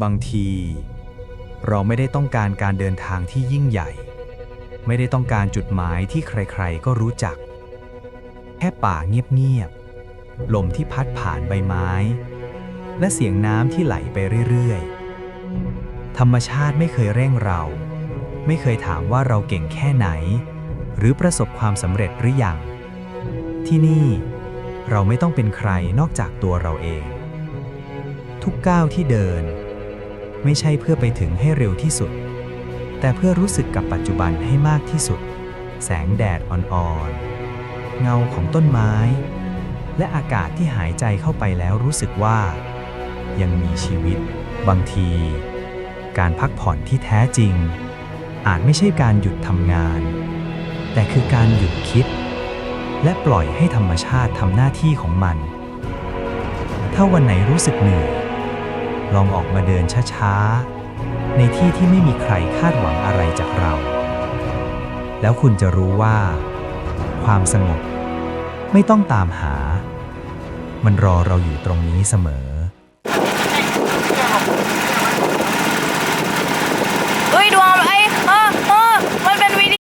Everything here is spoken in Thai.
บางที เราไม่ได้ต้องการการเดินทางที่ยิ่งใหญ่ ไม่ได้ต้องการจุดหมายที่ใครๆก็รู้จัก แค่ป่าเงียบๆลมที่พัดผ่านใบไม้ และเสียงน้ำที่ไหลไปเรื่อยๆ ธรรมชาติไม่เคยเร่งเรา ไม่เคยถามว่าเราเก่งแค่ไหน หรือประสบความสำเร็จหรือยัง ที่นี่เราไม่ต้องเป็นใครนอกจากตัวเราเอง ทุกก้าวที่เดิน ไม่ใช่เพื่อไปถึงให้เร็วที่สุด แต่เพื่อรู้สึกกับปัจจุบันให้มากที่สุด แสงแดดอ่อนๆ เงาของต้นไม้ และอากาศที่หายใจเข้าไปแล้วรู้สึกว่า ยังมีชีวิต บางที การพักผ่อนที่แท้จริง อาจไม่ใช่การหยุดทำงาน แต่คือการหยุดคิด และปล่อยให้ธรรมชาติทำหน้าที่ของมัน ถ้าวันไหนรู้สึกเหนื่อย ลองออกมาเดินช้าๆ ในที่ที่ไม่มีใครคาดหวังอะไรจากเรา แล้วคุณจะรู้ว่า ความสงบ ไม่ต้องตามหา มันรอเราอยู่ตรงนี้เสมอ